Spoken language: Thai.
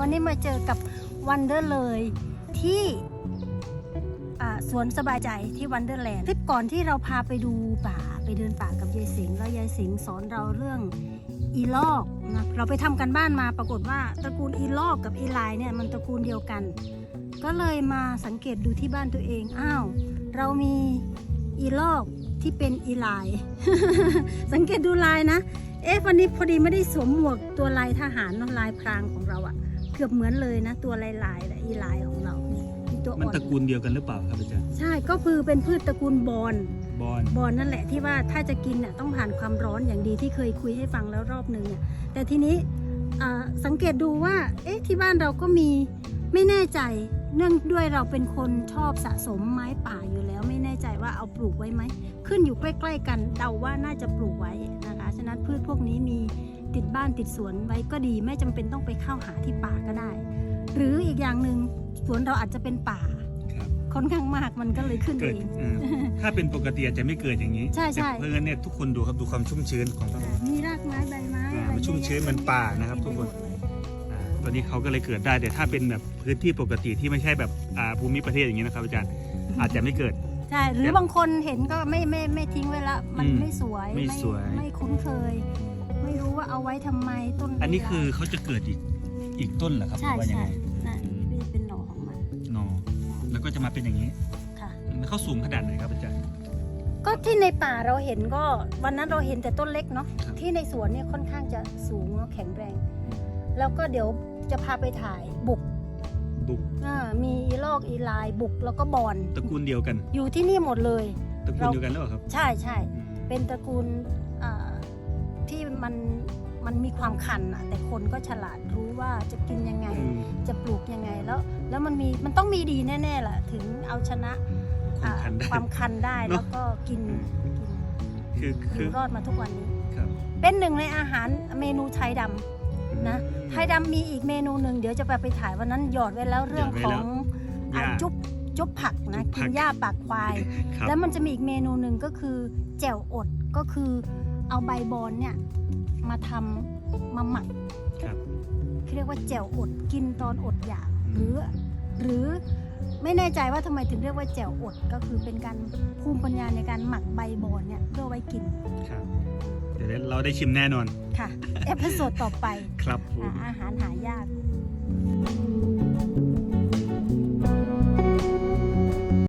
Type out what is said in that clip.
วันนี้มาเจอกับวันเดอร์เลยที่สวนสบายใจที่วันเดอร์แลนด์คลิปก่อนที่เราพาไปดูป่าไปเดินป่ากับยายสิงห์แล้วยายสิงห์สอนเราเรื่องอีลอกนะเราไปทำกันบ้านมาปรากฏว่าตระกูลอีลอกกับอีลายเนี่ยมันตระกูลเดียวกัน ก็เลยมาสังเกตดูที่บ้านตัวเองอ้าวเรามีอีลอกที่เป็นอีลาย สังเกตดูลายนะ เอ๊ะวันนี้พอดีไม่ได้สวมหมวกตัวลายทหารเนอะลายพรางของเราอะ เกือบเหมือนเลยนะ ตัวลายลายๆแหละอีลายของเรานี่มีตัวมันอ่อนตระกูลเดียวกันหรือเปล่าครับอาจารย์ ใช่ก็คือเป็นพืชตระกูลบอนบอน บอนนั่นแหละที่ว่าถ้าจะกินน่ะต้องผ่านความร้อนอย่างดีที่เคยคุยให้ฟังแล้วรอบหนึ่งเนี่ยแต่ทีนี้อ่าสังเกตดูว่าเอ๊ะที่บ้านเราก็มีไม่แน่ใจ เนื่องด้วยเราเป็นคนชอบสะสมไม้ป่าอยู่แล้ว ไม่แน่ใจว่าเอาปลูกไว้ไหมขึ้นอยู่ใกล้ ๆ กันเดาว่าน่าจะปลูกไว้นะคะฉะนั้นพืชพวกนี้มี ติดบ้านติดสวนไว้ก็ดีไม่จำเป็นต้องไปเข้าหาที่ป่าก็ได้ หรืออีกอย่างหนึ่งสวนเราอาจจะเป็นป่าครับค่อนข้างมากมันก็เลยขึ้นเกิเอดงเออถ้าเป็นปกติอาจจะไม่เกิดอย่างนี้ใช่ใช่แต่เพราะงั้นเนี่ยทุกคนดูครับดูความชุ่มชื้นของต้นไม้มีรากไม้ใบไม้อ่าอะไรมันชุ่มชื้นเหมือนป่านะครับ ทุกคนอ่าตัวนี้เขาก็เลยเกิดได้แต่ถ้าเป็นแบบพื้นที่ปกติที่ไม่ใช่แบบอ่าภูมิประเทศอย่างนี้นะครับอาจารย์อาจจะไม่เกิดใช่หรือบางคนเห็นก็ไม่ไม่ไม่ทิ้งไว้ละมันอืมไม่สวยไม่สวยไม่คุ้นเคย ไม่รู้ว่าเอาไว้ทำไมต้นอันนี้คือเขาจะเกิดอีกอีกต้นเหรอครับหใช่รือว่ายังใช่ไงนั่นนี่เป็นหน่อของมันหนอแล้วก็จะมาเป็นอย่างนี้ค่ะ แล้วเขาสูงขนาดไหนครับอาจารย์ ก็ที่ในป่าเราเห็นก็วันนั้นเราเห็นแต่ต้นเล็กเนาะครับ ที่ในสวนเนี่ยค่อนข้างจะสูงเนาะแข็งแรง แล้วก็เดี๋ยวจะพาไปถ่ายบุกบุกอ่ามีอีลอกอีลายบุกแล้วก็บอนตระกูลเดียวกัน อยู่ที่นี่หมดเลย ตระกูลเดียวกันหรือเปล่าครับใช่ใช่ อืมเป็นตระกูลอ่า ที่มันมันมีความคันอะแต่คนก็ฉลาดรู้ว่าจะกินยังไง อืม จะปลูกยังไงแล้ว แล้วมันมีมันต้องมีดีแน่ๆแหละถึงเอาชนะความคันได้อ่าความคันได้เนอะ แล้วก็กินกินคืออคือยู่รอดมาทุกวันนี้ ครับเป็นหนึ่งในอาหารเมนูไทยดำนะ ไทยดำมีอีกเมนูหนึ่งเดี๋ยวจะไปไปถ่ายวันนั้นหยอดไว้แล้วเรื่องหยอดไว้ขแล้อวงอ่าหญ้า จุ๊บจุ๊บผักนะจุ๊บผักิก นหญ้าปากควาย ครับ แล้วมันจะมีอีกเมนูหนึ่งก็คือแจ่วอดก็คือ เอาใบบอนเนี่ยมาทำมาหมักครับเขาเรียกว่าแจ่วอดกินตอนอดอยากอืหมรือหรือไม่แน่ใจว่าทำไมถึงเรียกว่าแจ่วอดก็คือเป็นการภูมิปัญญาในการหมักใบบอนเนี่ยเพื่อไว้กินครับเดี๋ยวเราได้ชิมแน่นอนค่ะเอพิโซดต่อไปครับผมอ่าอาหารหายาก